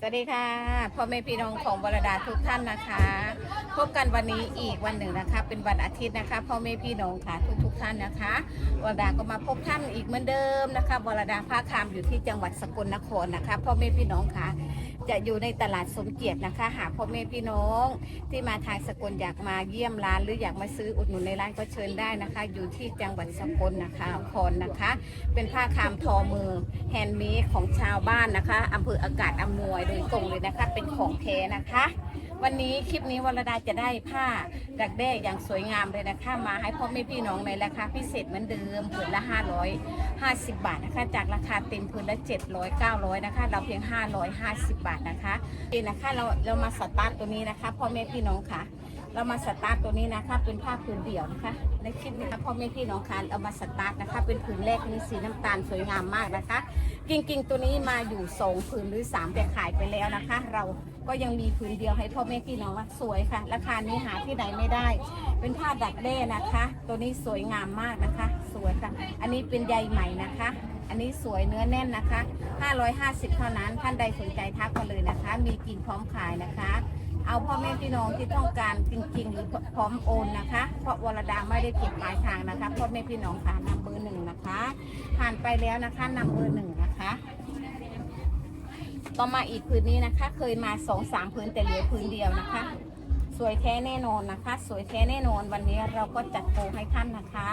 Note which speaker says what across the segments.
Speaker 1: สวัสดีค่ะพ่อแม่พี่น้องของวรดาทุกท่านนะคะ พบกันวันนี้อีกวันหนึ่งนะคะ เป็นวันอาทิตย์นะคะพ่อแม่พี่น้องค่ะทุกทุกๆท่านนะคะวรดาก็มาพบท่านอีกเหมือนเดิมนะคะวรดาภาคามอยู่ที่จังหวัดสกลนครนะคะพ่อแม่พี่น้องค่ะ จะอยู่ในตลาดสมเกียรตินะคะ หากพ่อแม่พี่น้อง ที่มาทางสกลอยากมาเยี่ยมร้าน หรืออยากมาซื้ออุดหนุนในร้านก็เชิญได้นะคะ อยู่ที่จังหวัดสกลนะคะคอนนะคะ เป็นผ้าคามทอมือแฮนด์เมดของชาวบ้านนะคะอำเภออากาศอำนวยโดยตรงเลยนะคะ เป็นของแท้นะคะ วันนี้คลิปนี้วรดาจะได้ผ้าดักแด้อย่างสวยงามเลยนะคะมาให้พ่อแม่พี่น้องในราคาพิเศษเหมือนเดิมผืนละ 550 บาทนะคะ จากราคาเต็มผืนละ 700 900 นะคะ เราเพียง 550 บาทนะคะนี่นะคะเราเรามาสตาร์ทตัวนี้นะคะพ่อแม่พี่น้องค่ะ เรามาสตาร์ทตัวนี้นะคะเป็นผ้าผืนเดี่ยวนะคะในคลิปนี้นะคะพ่อแม่พี่น้องค่ะเอามาสตาร์ทนะคะ เป็นผืนแรกนี่สีน้ำตาลสวยงามมากนะคะ จริงตัวนี้มาอยู่สองผืนหรือสามแต่ขายไปแล้วนะคะ เราก็ยังมีผืนเดียวให้พ่อแม่พี่น้องว่าสวยค่ะ ราคานี้หาที่ไหนไม่ได้ เป็นผ้าดักแด้นะคะ ตัวนี้สวยงามมากนะคะ สวยค่ะ อันนี้เป็นใยไหม่นะคะ อันนี้สวยเนื้อแน่นนะคะ 550 เท่านั้นท่านใดสนใจทักมาเลยนะคะ มีกิ่งพร้อมขายนะคะ เอาพ่อแม่พี่น้องที่ต้องการจริงๆหรือพร้อมโอนนะคะ เพราะวรดาไม่ได้เก็บปลายทางนะคะพ่อแม่พี่น้องค่ะนำเบอร์หนึ่งนะคะ ผ่านไปแล้วนะคะนำเบอร์หนึ่งนะคะ ต่อมาอีกพื้นนี้นะคะ เคยมาสองสามพื้นแต่เหลือพื้นเดียวนะคะ สวยแท้แน่นอนนะคะ สวยแท้แน่นอนวันนี้เราก็จัดโปรให้ท่านนะคะ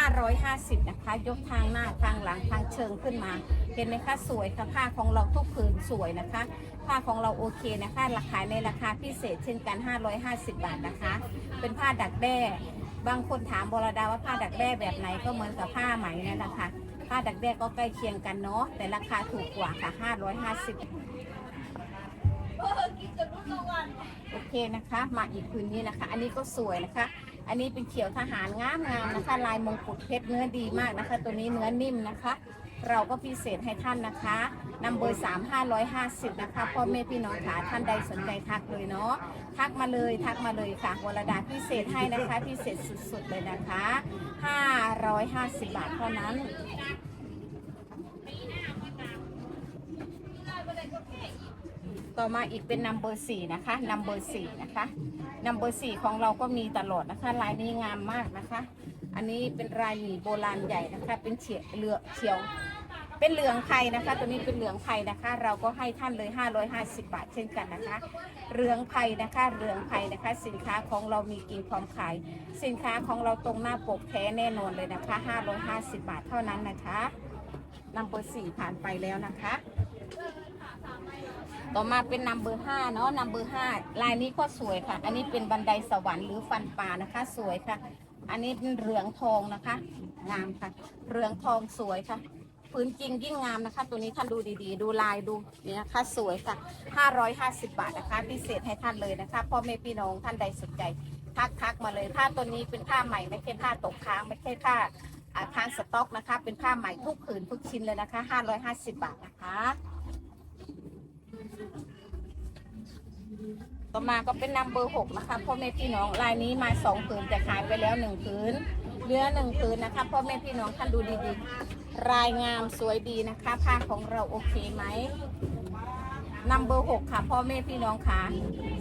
Speaker 1: 550 นะคะ ยกทางหน้าทางหลังทางเชิงขึ้นมา เห็นไหมคะสวยค่ะผ้าของเราทุกผืนสวยนะคะผ้าของเราโอเคนะคะราคาในราคาพิเศษเช่นกัน 550 บาทนะคะ เป็นผ้าดักแด้บางคนถามบรดาว่าผ้าดักแด้แบบไหนก็เหมือนกับผ้าไหมนั่นแหละค่ะผ้าดักแด้ก็ใกล้เคียงกันเนาะแต่ราคาถูกกว่าค่ะ 550 โอเคนะคะมาอีกพื้นนี้นะคะ อันนี้ก็สวยนะคะ อันนี้เป็นเขียวทหารงามงามนะคะ ลายมงกุฎเพชรเนื้อดีมากนะคะ ตัวนี้เนื้อนิ่มนะคะ เราก็พิเศษให้ท่านนะคะนำเบอร์สามห้าร้อยห้าสิบนะคะพ่อแม่พี่น้องขาท่านใดสนใจทักเลยเนาะทักมาเลยทักมาเลยค่ะวรดาพิเศษให้นะคะ พิเศษสุดๆเลยนะคะห้าร้อยห้าสิบบาทเท่านั้น ต่อมาอีกเป็นนัมเบอร์สี่นะคะนัมเบอร์สี่นะคะนัมเบอร์สี่ของเราก็มีตลอดนะคะ ลายนี้งามมากนะคะ อันนี้เป็นลายหมีโบราณใหญ่นะคะ เป็นเฉียเลือเฉียว เป็นเหลืองไทยนะคะ ตัวนี้เป็นเหลืองไทยนะคะ เราก็ให้ท่านเลย 550 บาทเช่นกันนะคะเหลืองไทยนะคะเหลืองไทยนะคะ สินค้าของเรามีกิ่งพร้อมขาย สินค้าของเราตรงหน้าปกแท้แน่นอนเลยนะคะ 550 บาทเท่านั้นนะคะนัมเบอร์สี่ผ่านไปแล้วนะคะ ต่อมาเป็นนัมเบอร์ห้าเนาะนัมเบอร์ห้าลายนี้ก็สวยค่ะ อันนี้เป็นบันไดสวรรค์หรือฟันปลานะคะ สวยค่ะ อันนี้เป็นเหลืองทองนะคะ งามค่ะ เหลืองทองสวยค่ะพื้นจริงยิ่งงามนะคะ ตัวนี้ท่านดูดีๆ ดูลายดูนี่นะคะสวยค่ะ 550 บาทนะคะ พิเศษให้ท่านเลยนะคะพ่อแม่พี่น้องท่านใดสนใจทักทักมาเลยผ้าตัวนี้เป็นผ้าใหม่ไม่ใช่ผ้าตกค้างไม่ใช่ผ้าอ่าค้างสต็อกนะคะ เป็นผ้าใหม่ทุกผืนทุกชิ้นเลยนะคะ 550 บาทนะคะ อมาก็เป็นนัมเบอร์หกนะคะพ่อแม่พี่น้องลายนี้มาสองผืนแต่ขายไปแล้วหนึ่งผืนเหลือหนึ่งผืนนะคะพ่อแม่พี่น้องท่านดูดีๆ รายงามสวยดีนะคะผ้าของเราโอเคไหมนัมเบอร์หกค่ะพ่อแม่พี่น้องค่ะ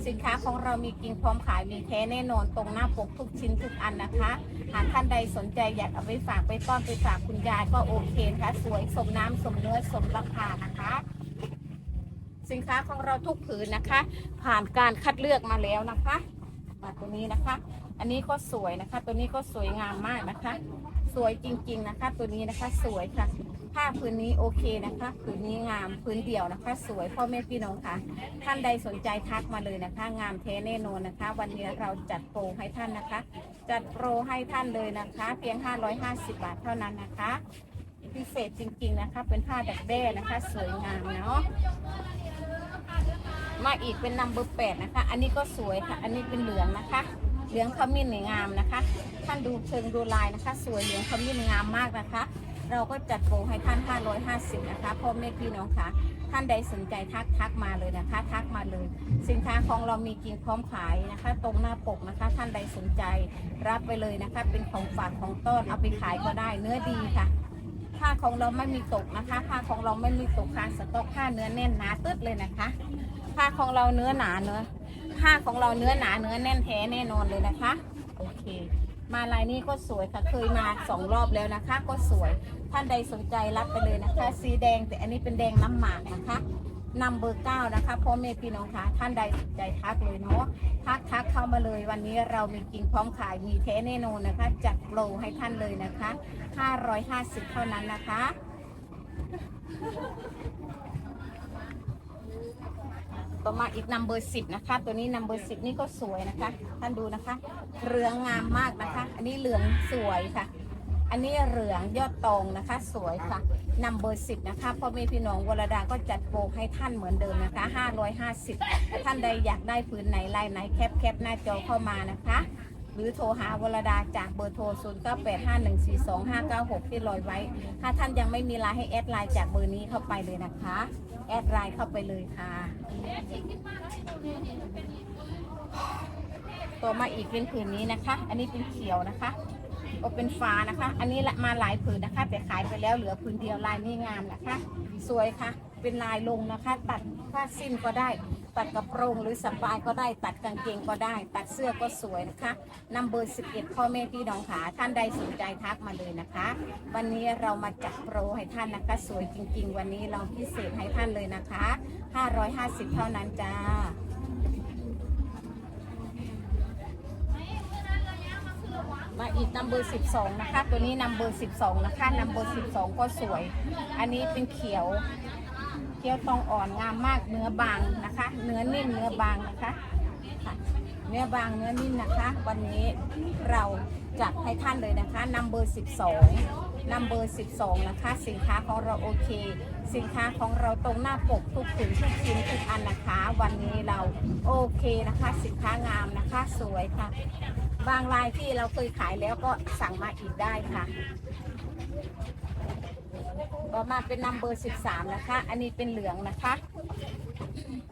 Speaker 1: สินค้าของเรามีกิ่งพร้อมขายมีแท้แน่นอนตรงหน้าปกทุกชิ้นทุกอันนะคะ หากท่านใดสนใจอยากเอาไปฝากไปต้อนไปฝากคุณยายก็โอเคนะคะสวยสมน้ำสมเนื้อสมราคานะคะ สินค้าของเราทุกผืนนะคะ ผ่านการคัดเลือกมาแล้วนะคะมาตัวนี้นะคะ อันนี้ก็สวยนะคะ ตัวนี้ก็สวยงามมากนะคะ สวยจริง ๆนะคะ ตัวนี้นะคะสวยค่ะผ้าผืนนี้โอเคนะคะผืนนี้งามผืนเดี่ยวนะคะ สวยพ่อแม่พี่น้องค่ะ ท่านใดสนใจทักมาเลยนะคะ งามแท้แน่นอนนะคะ วันนี้เราจัดโปรให้ท่านนะคะ จัดโปรให้ท่านเลยนะคะ เพียง 550 บาทเท่านั้นนะคะ พิเศษจริงๆนะคะ เป็นผ้าดักแด้นะคะ สวยงามเนาะมาอีกเป็นนัมเบอร์แปดนะคะ อันนี้ก็สวยค่ะ อันนี้เป็นเหลืองนะคะ เหลืองขมิ้นเนี่ยงามนะคะ ท่านดูเชิงดูลายนะคะ สวยเหลืองขมิ้นงามมากนะคะ เราก็จัดโปรให้ท่าน 550 นะคะพ่อแม่พี่น้องค่ะ ท่านใดสนใจทักทักมาเลยนะคะ ทักมาเลย สินค้าของเรามีกิ่งพร้อมขายนะคะ ตรงหน้าปกนะคะ ท่านใดสนใจรับไปเลยนะคะ เป็นของฝากของต้นเอาไปขายก็ได้เนื้อดีค่ะ ผ้าของเราไม่มีตกนะคะ ผ้าของเราไม่มีตกคางสต๊อกผ้าเนื้อแน่นหนาตึ๊ดเลยนะคะ ผ้าของเราเนื้อหนาเนื้อผ้าของเราเนื้อหนาเนื้อแน่นแท้แน่นอนเลยนะคะ โอเค มาลายนี้ก็สวยค่ะเคยมาสองรอบแล้วนะคะ ก็สวยท่านใดสนใจรับไปเลยนะคะ สีแดงแต่อันนี้เป็นแดงน้ำหมากนะคะ นำเบอร์เก้านะคะพ่อแม่พี่น้องคะท่านใดสนใจทักเลยเนาะทักทักเข้ามาเลยวันนี้เรามีจริงพร้อมขายมีแท้แน่นอนนะคะ จัดโปรให้ท่านเลยนะคะ 550 เท่านั้นนะคะ ต่อมาอีกนัมเบอร์สิบนะคะ ตัวนี้นัมเบอร์สิบนี่ก็สวยนะคะ ท่านดูนะคะเหลืองงามมากนะคะ อันนี้เหลืองสวยค่ะ อันนี้เหลืองยอดตองนะคะ สวยค่ะ นัมเบอร์สิบนะคะพ่อแม่พี่น้องวรดาก็จัดโปรให้ท่านเหมือนเดิมนะคะ550ท่านใดอยากได้ผืนไหนลายไหนแคปแคปหน้าจอเข้ามานะคะ หรือโทรหาวรดาจากเบอร์โทร 0985142596 ที่ลอยไว้ ถ้าท่านยังไม่มีไลน์ให้แอดไลน์จากเบอร์นี้เข้าไปเลยนะคะ แอดไลน์เข้าไปเลยค่ะต่อมาอีกเป็นผืนนี้นะคะ อันนี้เป็นเขียวนะคะ ก็เป็นฟ้านะคะ อันนี้ละมาหลายผืนนะคะ แต่ขายไปแล้วเหลือผืนเดียวลายนี้งามนะคะ สวยค่ะ เป็นลายลงนะคะ ตัดผ้าสิ้นก็ได้ ตัดกระโปรงหรือสปายก็ได้ ตัดกางเกงก็ได้ ตัดเสื้อก็สวยนะคะนัมเบอร์11พ่อแม่พี่น้องขาท่านใดสนใจทักมาเลยนะคะ วันนี้เรามาจัดโปรให้ท่านนะคะ สวยจริง ๆ วันนี้เราพิเศษให้ท่านเลยนะคะ 550 เท่านั้นจ้า มาอีกนัมเบอร์12นะคะ ตัวนี้นัมเบอร์12นะคะนัมเบอร์12ก็สวย อันนี้เป็นเขียว เขียวตองอ่อนงามมากเนื้อบางนะคะ เนื้อนิ่มเนื้อบางนะคะค่ะเนื้อบางเนื้อนิ่มนะคะ วันนี้เราจัดให้ท่านเลยนะคะนัมเบอร์12นัมเบอร์12นะคะ สินค้าของเราโอเค สินค้าของเราตรงหน้าปกทุกถึงทุกชิ้นทุกอันนะคะ วันนี้เราโอเคนะคะ สินค้างามนะคะสวยค่ะ บางรายที่เราเคยขายแล้วก็สั่งมาอีกได้ค่ะ ต่อมาเป็นนัมเบอร์สิบสามนะคะ อันนี้เป็นเหลืองนะคะ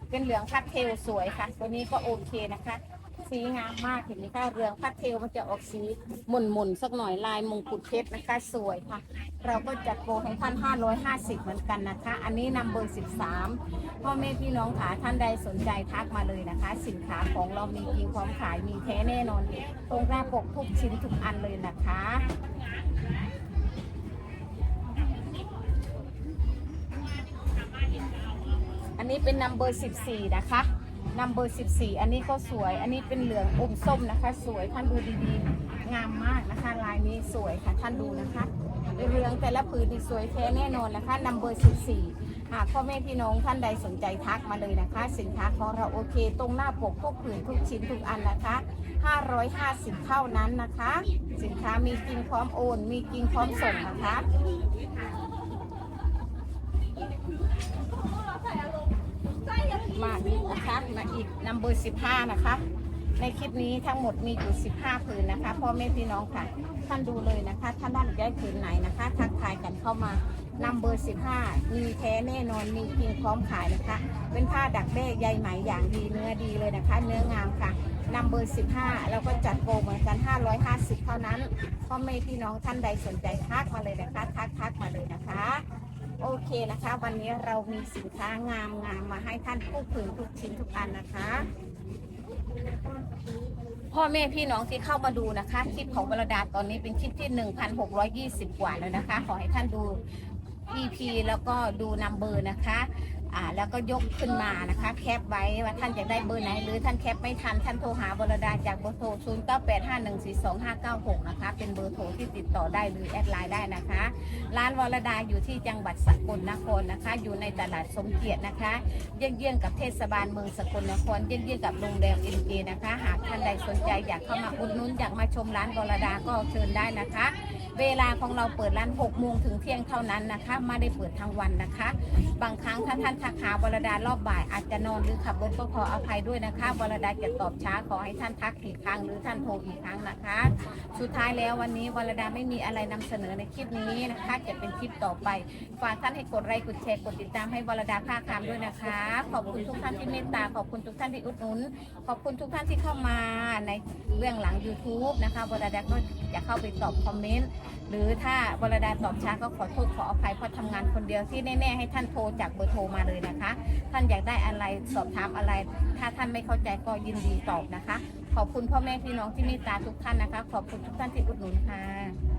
Speaker 1: เป็นเหลืองพัดเทลสวยค่ะ ตัวนี้ก็โอเคนะคะ สีงามมากเห็นไหมคะเหลืองพัดเทลมันจะออกสีหม่นหม่นๆสักหน่อยลายมงกุฎเพชรนะคะสวยค่ะ เราก็จัดโปรให้ท่าน550 เหมือนกันนะคะ อันนี้นัมเบอร์ 13 พ่อแม่พี่น้องขาท่านใดสนใจทักมาเลยนะคะ สินค้าของเรามีจริงพร้อมขายมีแท้แน่นอน ตรงหน้าปกทุกชิ้นทุกอันเลยนะคะอันนี้เป็นนัมเบอร์14 นะคะ นัมเบอร์14 อันนี้ก็สวย อันนี้เป็นเหลืองอมส้มนะคะ สวยท่านดูดีๆ งามมากนะคะ ลายนี้สวยค่ะท่านดูนะคะเรืองแต่ละผืนนี่สวยแท้แน่นอนนะคะนัมเบอร์14 หากพ่อแม่พี่น้องท่านใดสนใจทักมาเลยนะคะ สินค้าของเราโอเค ตรงหน้าปกทุกผืนทุกชิ้นทุกอันนะคะ 550 เท่านั้นนะคะ สินค้ามีจริงพร้อมโอน มีจริงพร้อมส่งนะคะ มาอีกนะคะมาอีกนัมเบอร์15นะคะ ในคลิปนี้ทั้งหมดมีอยู่15ผืนนะคะพ่อแม่พี่น้องค่ะ ท่านดูเลยนะคะท่านด้านได้ผืนไหนนะคะ ทักทายกันเข้ามานัมเบอร์15มีแท้แน่นอนมีจริงพร้อมขายนะคะ เป็นผ้าดักแด้ใยไหมอย่างดีเนื้อดีเลยนะคะ เนื้องามค่ะนัมเบอร์15เราก็จัดโปรเหมือนกัน 550 เท่านั้นพ่อแม่พี่น้องท่านใดสนใจทักมาเลยนะคะ ทักทักมาเลยนะคะ โอเคนะคะ วันนี้เรามีสินค้างามงามมาให้ท่านผู้ผืนทุกชิ้นทุกอันนะคะ พ่อแม่พี่น้องที่เข้ามาดูนะคะคลิปของวรดาตอนนี้เป็นคลิปที่ 1,620 กว่าแล้วนะคะ ขอให้ท่านดู EP แล้วก็ดูนัมเบอร์นะคะ อ่าแล้วก็ยกขึ้นมานะคะ แคปไว้ว่าท่านอยากได้เบอร์ไหน หรือท่านแคปไม่ทัน ท่านโทรหาวรดาจากเบอร์โทร 0 9 8 5 1 4 2 5 9 6 นะคะ เป็นเบอร์โทรที่ติดต่อได้หรือแอดไลน์ได้นะคะ ร้านวรดาอยู่ที่จังหวัดสกลนครนะคะ อยู่ในตลาดสมเกียรตินะคะเยี่ยงๆกับเทศบาลเมืองสกลนครเยี่ยงๆกับโรงแรมเอ็นเนะคะ หากท่านใดสนใจอยากเข้ามาอุดหนุนอยากมาชมร้านวรดาก็เชิญได้นะคะ เวลาของเราเปิดร้าน6โมงถึงเที่ยงเท่านั้นนะคะไม่ได้เปิดทั้งวันนะคะ บางครั้งถ้าท่านทักหาวรดารอบบ่ายอาจจะนอนหรือขับรถก็ขออภัยด้วยนะคะวรดาจะตอบช้าขอให้ท่านทักอีกครั้งหรือท่านโทรอีกครั้งนะคะ สุดท้ายแล้ววันนี้วรดาไม่มีอะไรนำเสนอในคลิปนี้นะคะ จะเป็นคลิปต่อไปฝากท่านให้กดไลค์กดแชร์กดติดตามให้วรดาภาคคำด้วยนะคะ ขอบคุณทุกท่านที่เมตตาขอบคุณทุกท่านที่อุดหนุน ขอบคุณทุกท่านที่เข้ามาในเรื่องหลัง YouTube นะคะวรดาก็จะเข้าไปตอบคอมเมนต์หรือถ้าวรดาตอบช้าก็ขอโทษขออภัยเพราะทำงานคนเดียวที่แน่ๆให้ท่านโทรจากเบอร์โทรมาเลยนะคะ ท่านอยากได้อะไรสอบถามอะไร ถ้าท่านไม่เข้าใจก็ยินดีตอบนะคะ ขอบคุณพ่อแม่พี่น้องที่เมตตาทุกท่านนะคะ ขอบคุณทุกท่านที่อุดหนุนค่ะ